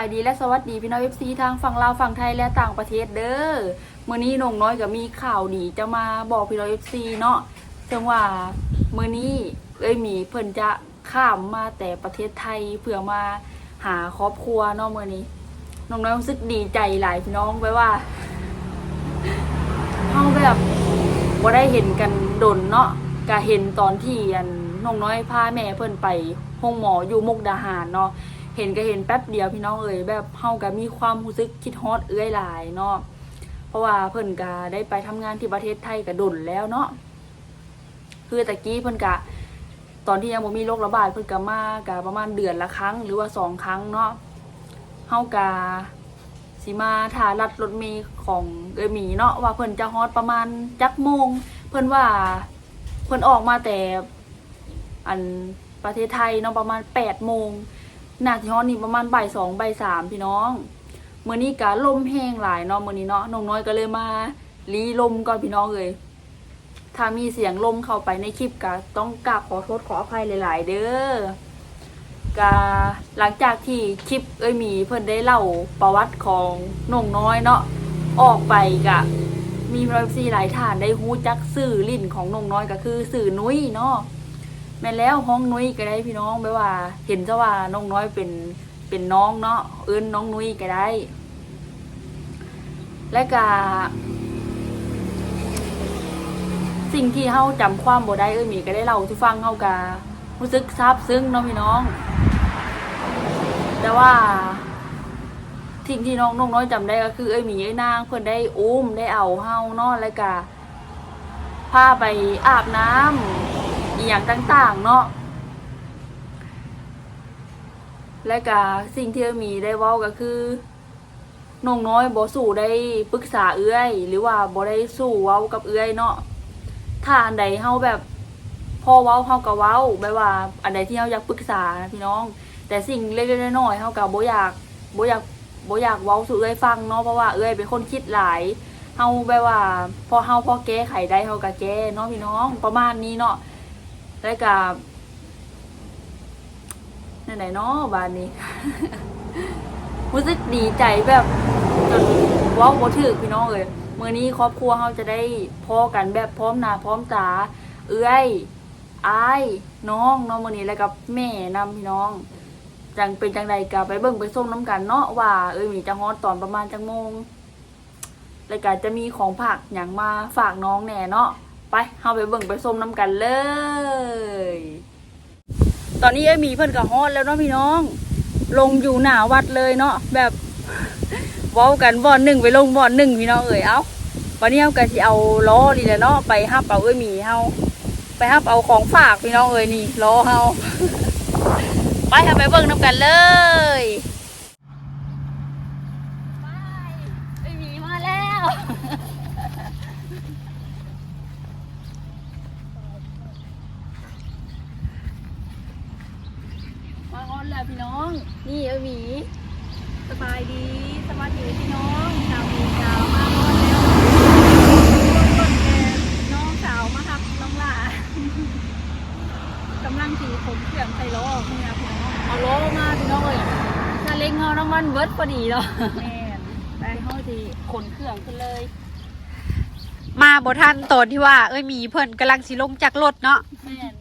ายดีและสวัสดีพี่น้องเอฟซีทางฝั่งลาวฝั่งไทยและต่างประเทศเด้อมื่อนี้น้องน้อยก็มีข่าวดีจะมาบอกพี่น้องเอฟซีเนาะจังว่ามื่อนี้เอ้ยหมีเพิ่นจะข้ามมาแต่ประเทศไทยเพื่อมาหาครอบครัวเนาะมื่อนี้น้องน้อยรู้สึกดีใจหลายพี่น้องไปว่าเฮาแบบบ่ได้เห็นกันดนเนาะก็เห็นตอนที่อันน้องน้อยพาแม่เพิ่นไปห้องหมออยู่มุกดาหารเนาะ เห็นก็เห็นแป๊บเดียวพี่น้องเอ๋ยแบบเฮาก็มีความรู้สึกคิดฮอดเอื้อยหลายเนาะเพราะว่าเพิ่นก็ได้ไปทำงานที่ประเทศไทยก็ดนแล้วเนาะคือตะกี้เพิ่นก็ตอนที่ยังบ่มีโรคระบาดเพิ่นก็มาก็ประมาณเดือนละครั้ง หรือว่าสองครั้งเนาะเฮาก็สิมาถ่ารัดรถเมล์ของเอ้ยหมีเนาะว่าเพิ่นจะฮอดประมาณจักโมง เพิ่นว่าเพิ่นออกมาแต่อันประเทศไทยเนาะประมาณแปดโมง นาทีฮอนนี่ประมาณบ่ายสองบ่ายสามพี่น้องเมื่อนี้กะลมแห้งหลายเนาะเมื่อนี้เนาะน้องน้อยก็เลยมาลีลมก่อนพี่น้องเลยถ้ามีเสียงลมเข้าไปในคลิปกะต้องกราบขอโทษขออภัยหลาย ๆ เด้อกะหลังจากที่คลิปเอ้ยมีเพิ่นได้เล่าประวัติของน้องน้อยเนาะออกไปกะมีรอยซีหลายฐานได้ฮู้จักสื่อลิ่นของน้องน้อยก็คือสื่อนุ้ยเนาะ แม่แล้วห้องนุ้ยก็ได้พี่น้องไปว่า เห็นซะว่าน้องน้อยเป็นเป็นน้องเนาะเอิ้นน้องนุ้ยก็ได้ และก็สิ่งที่เฮาจำความบ่ได้เอ้ยหมีก็ได้เล่าให้ฟังเฮาก็รู้สึกซาบซึ้งเนาะพี่น้อง แต่ว่าสิ่งที่น้องน้องน้อยจำได้ก็คือเอ้ยหมีเอ้ยนางเพิ่นได้อุ้มได้เอาเฮาเนาะแล้วก็พาไปอาบน้ำ อีอย่างต่างๆ เนาะและก็สิ่งที่มีได้เว้าก็คือน้องน้อยบ่สู่ได้ปรึกษาเอื้อย หรือว่าบ่ได้สู่เว้ากับเอื้อยเนาะถ้าอันใดเฮาแบบพอเว้าเฮาก็เว้าแบบว่า อันใดที่เฮาอยากปรึกษาพี่น้อง แต่สิ่งเล็กๆน้อยๆเฮาก็บ่อยากบ่อยากบ่อยากเว้าสู่เอื้อยฟังเนาะเพราะว่าเอื้อยเป็นคนคิดหลายเฮาแบบว่า พอเฮาพอแก้ไขได้เฮาก็แก้เนาะพี่น้องประมาณนี้เนาะ แล้วก็ไหนๆเนาะบานนี้รู้สึกดีใจแบบจนว้าบ่ถึกพี่น้องเอ้ยมื้อนี้ครอบครัวเฮาจะได้พอกันแบบพร้อมหน้าพร้อมตาเอื้อยอายน้องเนาะมื้อนี้แล้วกับแม่นำพี่น้อง จังเป็นจังใดก็ไปเบิ่งไปส้มน้ำกันเนาะว่าเอ้ยมีจะฮอดตอนประมาณจังโมงแล้วก็จะมีของผักอย่างมาฝากน้องแหน่เนาะ ไปเฮาไปเบิ่งไปส้มน้ำกันเลย ตอนนี้ไอ้หมีเพิ่นก็ฮอดแล้วเนาะพี่น้อง ลงอยู่หน้าวัดเลยเนาะแบบเว้ากันบ่อนหนึ่งไปลงบ่อนหนึ่งพี่น้องเอ๋ยเอาวันนี้เฮาก็สิเอาล้อนี่แหละเนาะไปฮับเอาเอ้ยหมีเฮาไปฮับเอาของฝากพี่น้องเอ๋ยนี่ล้อเฮาไปเฮาไปเบิ่งน้ำกันเลยไปไอ้หมีมาแล้ว มาฮอนแล้วพี่น้อง นี่เออ หมี สบายดีสวัสดีพี่น้องชาวมีชาวมาฮอนแล้วคนแก่น้องสาวมาครับน้องหลากำลังถือผมเครื่องใส่ล้อนี่นะพี่น้องเอาล้อมาพี่น้องเลยถ้าเล็งเงาน้ำมันเวิร์ดพอดีเนาะแม่นไปห้องที่ขนเครื่องขึ้นเลย มาบ่ทันตอนที่ว่า เอ้ยหมีเพิ่นกำลังสิลงจากรถเนาะแม่น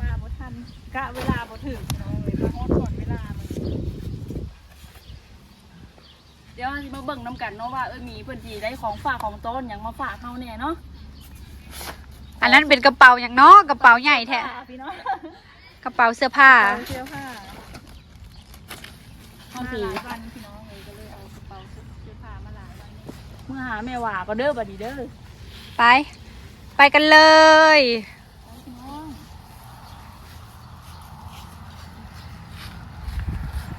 มาบ่ทันกะเวลาบ่ถึงพี่น้องเลยมาฮอดก่อนเวลามัน เดี๋ยวเราสิมาเบิ่งน้ำกันเนาะว่าเออมีเพิ่นสิได้ของฝากของต้นหยังมาฝากเฮาแน่เนาะอันนั้นเป็นกระเป๋าอย่างเนาะกระเป๋าใหญ่แท้พี่น้องกระเป๋าเสื้อผ้าเอาเสื้อผ้าเฮาสิหลายวันพี่น้องเลยก็เลยเอากระเป๋าเสื้อผ้ามาหลายวันนี้เมื่อหาแม่ว่าก็เด้อบัดนี้เด้อไป ไปกันเลย พี่น้อง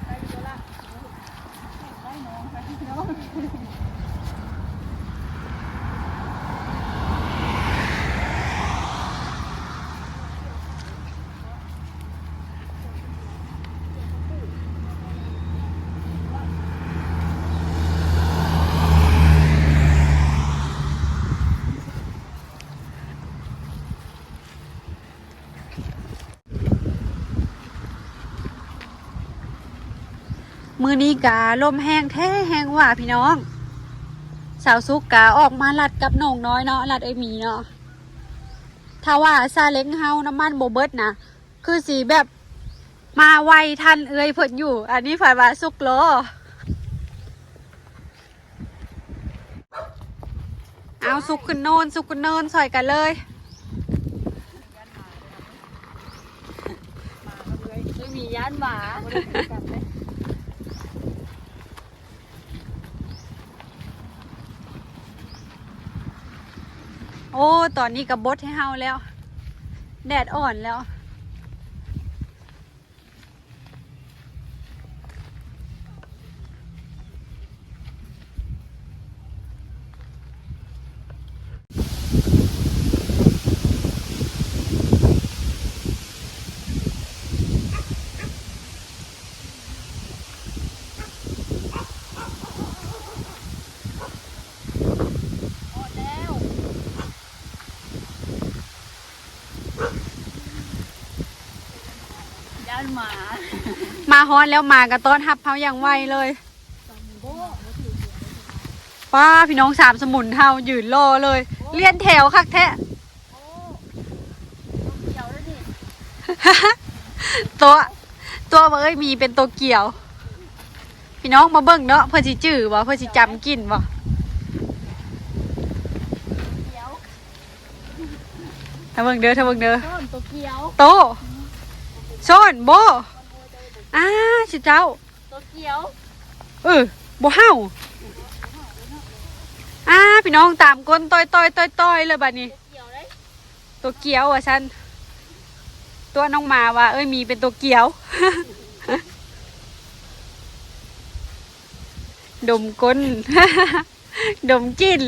ไปเดี๋ยวละไปน้องไปพี่น้อง มืมือนี้กาลมแห้งแท้แห้งว่าพี่น้อง สาวซุกกาออกมาลัดกับหนงน้อยเนาะลัดไอหมีเนาะถ้าว่าซาเล้งเฮาน้ำมันโบเบิดนะคือสีแบบมาไวทันเอ้ยเพิ่นอยู่ อันนี้ฝ่ายว่าซุกโลเอาซุกขึ้นโนนซุกขึ้นโนนใส่กันเลยไม่มีย่านหมา โอ้ ตอนนี้กับบดให้เฮาแล้ว แดดอ่อนแล้ว ย่านหมามาฮอนแล้วมากระต้อนทับเฮาอย่างไวเลยป้าพี่น้องสามสมุนเฮายืนรอเลย เลียนแถวคักแท้เกี่ยวแล้วนี่ตัวตัวเอ้ยมีเป็นตัวเกี่ยว พี่น้องมาเบิ่งเนาะเพื่อสิจื้อบ่เพื่อสิจำกินบ่เกี่ยวถ้าเบิ่งเด้อถ้าเบิ่งเด้อต้นตัวเกี่ยวโต โซนโบอ้าสิเจ้าตัวเกียว เออบ่เฮาอ่าพี่น้องตามก้นต้อยต้อยต้อยต้อยเลยบัดนี้ เกียวเลยตัวเกียวอะฉันตัวน้องมาว่า เอ้ยมีเป็นตัวเกียว ดมก้น ดมกลิน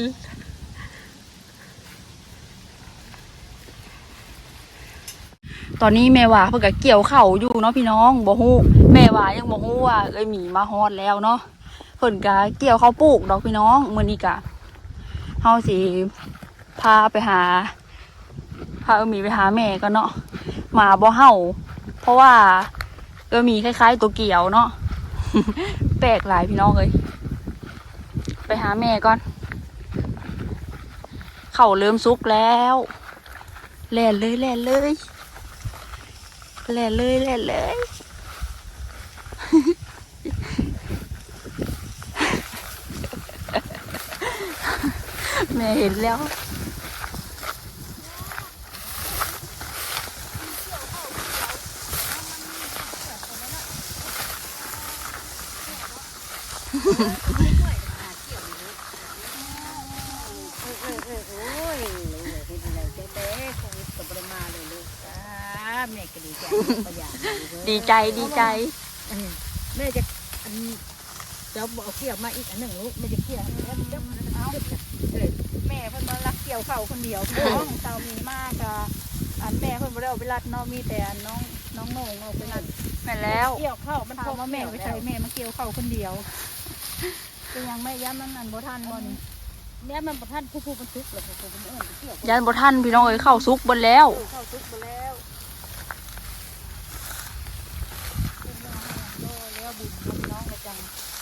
ตอนนี้แม่ว่าเพิ่นก็เกี่ยวเข่าอยู่เนาะพี่น้องบ่ฮู้แม่ว่ายังบ่ฮู้ว่าเอ้ยหมีมาฮอดแล้วเนาะเพิ่นก็เกี่ยวข้าวปลูกดอกพี่น้องมื้อนี้ก็เฮาสิพาไปหาพาเอมีไปหาแม่ก็เนาะมาบ่เห่าเพราะว่าเอมีคล้ายๆตัวเกี่ยวเนาะแปลกหลายพี่น้องเอ้ยไปหาแม่ก่อน เข่าเริ่มสุกแล้ว แล่นเลยแล่นเลย แหล่เลยแหล่เลยแม่เห็นแล้ว แม่ก็ดีใจประหยัดดีใจดีใจแม่จะอันเจ้าบอกเกี่ยวมาอีกอันหนึ่งลูกแม่จะเกี่ยวแล้วเดี๋ยวเอาเออแม่เพิ่นมารักเกี่ยวเข่าคนเดียวพี่น้องเตามีมากอะอันแม่เพิ่นบ่ได้เอาไปรัดเนาะมีแต่อันน้องน้องโหน่งเอาไปรัดแม่แล้วเกี่ยวเข้ามันพอมาแม่ไปใส่แม่มาเกี่ยวเข้าคนเดียวเป็นยังไม่ย้ำมันอันบ่ทันบ่นี่ แม่มันบ่ทันผู้ผู้มันทุกข์เลยผู้ผู้มันเอิ้นไปเกี่ยวยันบ่ท่านพี่น้องเอ้ยเข้าซุกบนแล้ว เข้าทุกข์ไปแล้วก็แล้วบุญของน้องกระจัง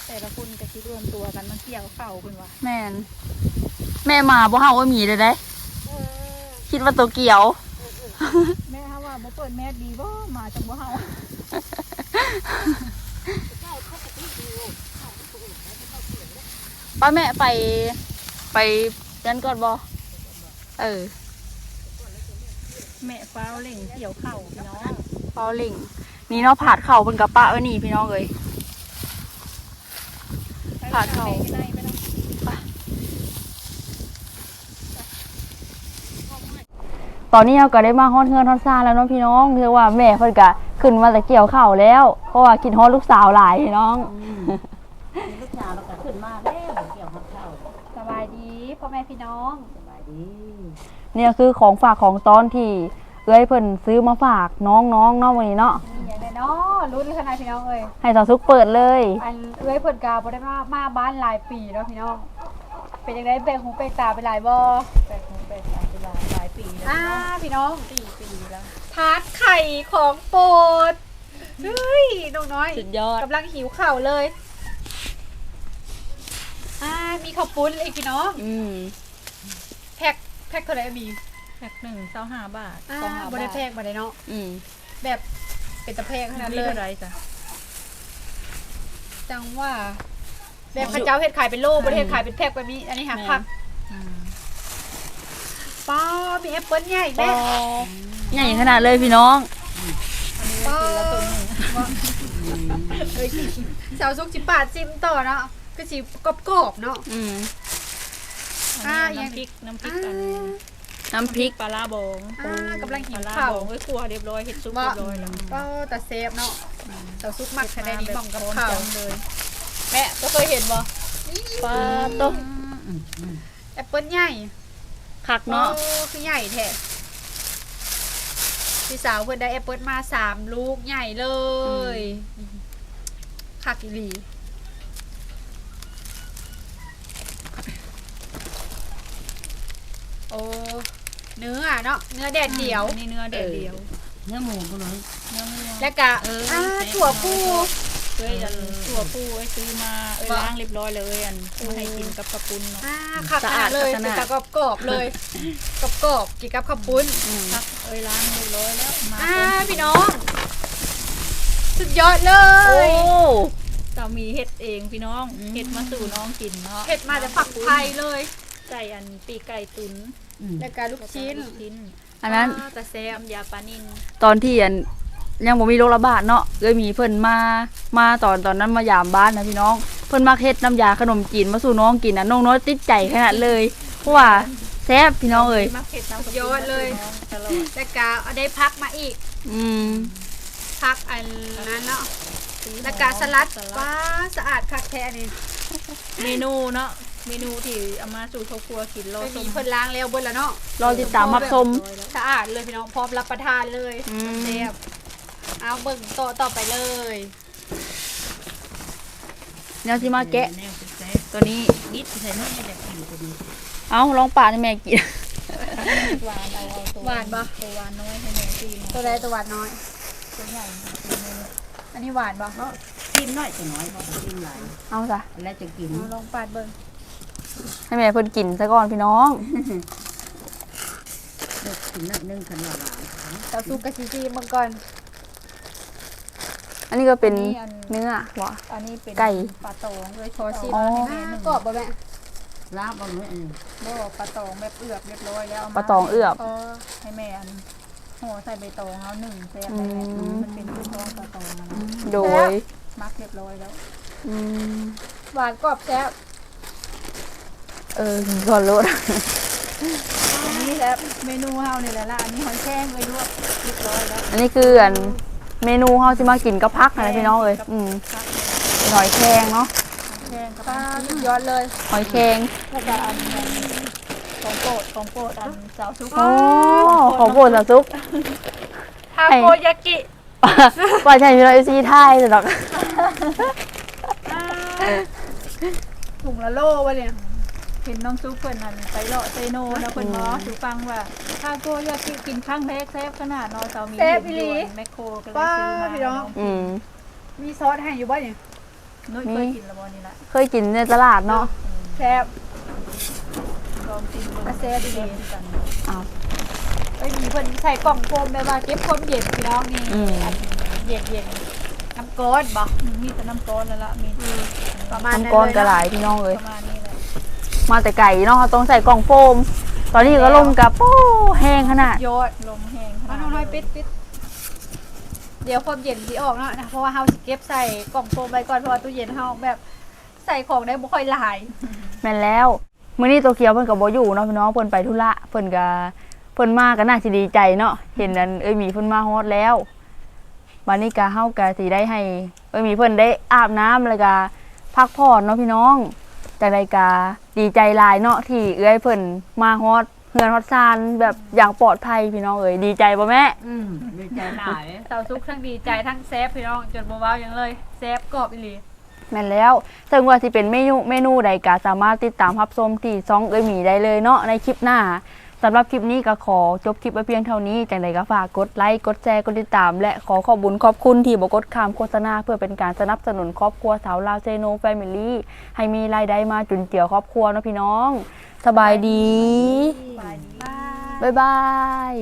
แต่ละคนก็คิดรวมตัวกันมันเกี่ยวเข้าคุณวะแม่น แม่มาบ่เฮาว่ามีเลยได้คิดว่าตัวเกี่ยว แม่ฮะว่าบ่เปิดแม่ดีบ่มาจากบ่เฮาป้าแม่ไป ไปยันก่อนบ่เออ แม่ฟ้าวเล่งเกี่ยวเข้าพี่น้องเปาเล่ง นี่เนาะผาดเข่าเป็นกระปะเอ้ยนี่พี่น้องเอ้ยผ่าเข้าไปได้ไม่ต้องตอนนี้เราก็ได้มาฮอดเฮือนฮอดซ่านแล้วเนาะพี่น้องคือว่าแม่เพิ่นก็ขึ้นมาแต่เกี่ยวข้าวแล้ว เพราะว่าคิดฮอดลูกสาวหลายพี่น้องลูกสาวเราก็ขึ้นมาแล้วเกี่ยวเข้า สบายดี พ่อแม่พี่น้องสบายดีเนี่ยคือของฝากของตอนที่เอ้ยเพิ่นซื้อมาฝากน้องๆเนาะวันนี้เนาะนี่อย่างไรเนาะรุ่นขนาดพี่น้องเอ้ยให้สาวซุกเปิดเลย อันเอ้ยเพิ่นกาบ่ได้มามาบ้านหลายปีเนาะพี่น้อง เป็นยังไงแบ่งหูแบ่งตาไปหลายบ่แปดแปดสามเวลาหลายปีแล้วอ่าพี่น้องสี่ปีแล้วทาร์ตไข่ของโปรดเฮ้ยน้องน้อยสุดยอดกำลังหิวข่าวเลย มีข้าวปุ้นอีกพี่น้องอืมแพ็คแพ็คเท่าไหร่มีแพ็คหนึ่งเศร้าห้าบาทอ่าสองห้าบ่บาได้ทแพ็คบ่ได้เนาะอืมแบบเป็นตะแพงขนาดนี่เลยเท่าไหรจ้ะจังว่าแบบพระเจ้าเฮ็ดขายเป็นโลบ่ได้เฮ็ดขายเป็นแพ็คแบบนี้อันนี้หาผักอืมป้ามีแอปเปิ้ลใหญ่ปอแม่ใหญ่ขนาดเลยพี่น้องอันนี้ก็คือละตัวหนึ่งเอ้ยสาวสุกสิปาดซิมต่อเนาะ ก็สิกรอบๆเนาะอืมอันอ่านี้อย่างน้ำพริกน้ำพริกอ่าอันนี้น้ำพริกปลาลาบองอ่ากำลังหิวปลาลาข้าวบองไว้ครัวเรียบร้อยเฮ็ดซุปว่าเรียบร้อยแล้วก็แต่เซฟเนาะสาวสุกมักคะแนนนี้บ้องกับพร้อมข้าวจังเลยแม่ก็เคยเห็นบ่ปลาต้มแอปเปิ้ลใหญ่คักเนาะโอ้คือใหญ่แท้พี่สาวเพิ่นได้แอปเปิ้ลมาสามลูกใหญ่เลยคักอีหลี โอ้เนื้อเนาะเนื้อแดดเดียวอันนี่เนื้อแดดเดียว เนื้อหมูก็เลยเนื้องัวแล้วก็เอออ่าแซ่บถั่วปูเอ้ยอันตัวผู้ไอ้ซื้อมาเอ้ยว่าล้างเรียบร้อยเลยอันมาให้กินกับกระปุนเนาะอ่าคักขนาดเลยแต่กรอบกรอบๆเลยกรอบกรอบๆกินกับข้าวปุ้นอืมครับเอ้ยล้างเรียบร้อยแล้วมาอ่าพร้อมพี่น้อง สุดยอดเลโอ้ยเรามีเห็ดเองพี่น้องอืมเห็ดมาสู่น้องกินเนาะเผ็ดมาจากฝั่งไทยเลย ใส่อันปีกไก่ตุ๋นแล้วก็ลูกชิ้นลูกชิ้นอันนั้นาแต่แซ่บน้ำยาปลานินตอนที่อันยังบ่มีโรคระบาดเนาะเลยมีเพิ่นมามาตอนตอนนั้นมายามบ้านนะพี่น้อง เพิ่นมาเฮ็ดน้ำยาขนมจีนมาสู่น้องกินนะน้องน้อยติดใจขนาดเลยเพราะว่าแซ่บพี่น้องเอ้ยมักเผ็ดน้ำกระปุนยอดเลยน้องตลอดแล้วก็เอาได้พักมาอีก อืมพักอันนั้นเนาะแล้วก็สลัดว้าสะอาดคักแท้นี่เมนูเนาะ เมนูที่เอามาสู่ครอบครัวกินโลไม่ส้มีมเพิ่นล้างแล้วเบิ่แล้วเนาะรอติดตามรับชม สะอาดเลยพี่น้องพร้อมรับประทานเลยอืม แซ่บเอาเบิ่งต่อต่อไปเลยเนี่ยที่มาแกะแนวแซ่บตัวนี้ ๆนิดใส่เนื้ออยากกินตัวนี้เอาลองปาดให้แม่กิน หวานเอาเอาตัวหวานปะ ตัวหวานน้อยให้แม่กินตัวใดตัวหวานน้อย ตัวใหญ่อันนี้หวานปะกินน้อยจะน้อยเพราะกินหลายเอาจ้ะแล้วจะกินเอาลองปาดเบิ่ง ให้แม่เพิ่นกินซะก่อนพี่น้องเด็กกินนิดนึงขนาดหวานเตาซุปกะซีซีมังก่อนอันนี้ก็เป็นเนื้อวะ อันนี้เป็นไก่ ปลาตองเลยขอชิมอ๋อ ให้แม่หนึ่งกรอบป่ะแม่ลาบเอาหน่อยอันนี้บ่ปลาตองแบบเอือบเรียบร้อยแล้วเามาปลาตองเอือบพอให้แม่อันห่อใส่ใบตองเอาหนึ่งแซ่บอืไปแม่มมันเป็นพืชท้องปลาตองอะนะโดยมักเรียบร้อยแล้ว อืมหวานกรอบแซ่บ เออก่อนรถอันนี้แหละเมนูเฮานี่แหละละอันนี้หอยแครงเลยลวกเรียบร้อยแล้วอันนี้คืออันเมนูเฮาสิมากินกับพักนะพี่น้องเอ้ยอืมครับเป็นหอยแครงเนาะหอยแครงกับปลาปลาสุดยอดเลยหอยแครงแล้วก็อันนั้นของโปรดของโปรดอันสาวซุปโอ้ของโปรดสาวซุป ทาโกยากิว่าใช่พี่น้องเอซีไทยแต่ดอก ถุงละโลวะเนี่ย เห็นน้องซุปเพิ่นนั่นไปเลาะเซโนนะเพิ่นบอกสู่ฟังว่าทาโกยากิกินครั้งแรกแซ่บขนาดน้อยสาวมีแซ่บอีหลีเห็นอยู่แมคโครก็เลยป้าซื้อมาพี่น้องอืมมีซอสให้อยู่บ้านเนี่ยนุ้ยเคยกินและบ่นี่ละเคยกินในตลาดเนาะแซ่บ ลองกินดูอะแซ่บดีกันอ้าวเอ้ยมีเพิ่นใส่กล่องโฟมแบบว่าเก็บความเย็นพี่น้องนี่อืม อันเย็นเย็นน้ำก้อนบ่อืมมีแต่น้ำก้อนแล้วละมีประมาณนั้นน้ำก้อนเลยกระหเนาะลายพี่น้องเอ้ยประมาณนี้แหละ มาแต่ไก่เนาะต้องใส่กล่องโฟม ตอนนี้ก็ลมกับโป้แห้งขนาดยอดลมแห้งขเอานาดน้อยๆปิดปิดเดี๋ยวความเย็นสิออกเนาะนะเพราะว่าเฮาสิเก็บใส่กล่องโฟมไว้ก่อนเพราะว่าตู้เย็นเฮาแบบใส่ของได้บ่ค่อยหลาย แม่นแล้วมื้อนี้ตัวเขียวเพิ่นก็บ่อยู่เนาะพี่น้องเพิ่นไปธุระเพิ่นก็เพิ่นมาก็น่าสิดีใจเนาะเห็นอันเอ้ยหมีเพิ่นมาฮอดแล้วบัดนี้ก็เฮาก็สิได้ให้ เอ้ยหมีเพิ่นได้อาบน้ำแล้วก็พักผ่อนเนาะพี่น้อง จังไดก็ดีใจหลายเนาะที่เอ้ยเพิ่นมาฮอดเฮือนฮอดซานแบบอย่างปลอดภัยพี่น้องเอ้ยดีใจบ่แม่ อืมดีใจหลายเสาซุกทั้งดีใจทั้งแซฟพี่น้องจนบ่เว้าหยังเลยแซฟกรอบอีหลีแม่นแล้วถึงว่าสิเป็นเมนูเมนูใดก็สามารถติดตามรับชมที่ช่องเอ้ยหมีได้เลยเนาะในคลิปหน้า สำหรับคลิปนี้ก็ขอจบคลิปไว้เพียงเท่านี้จัไหนก็ฝากกดไลค์ กดแชร์ กดติดตาม และขอขอบุญขอบคุณที่บกดคำโฆษณาเพื่อเป็นการสนับสนุนครอบครัวสาวลาวเซโนแฟมิลี่ให้มีรายได้มาจุนเจือครอบครัวนะพี่น้อง สบายดีบายบาย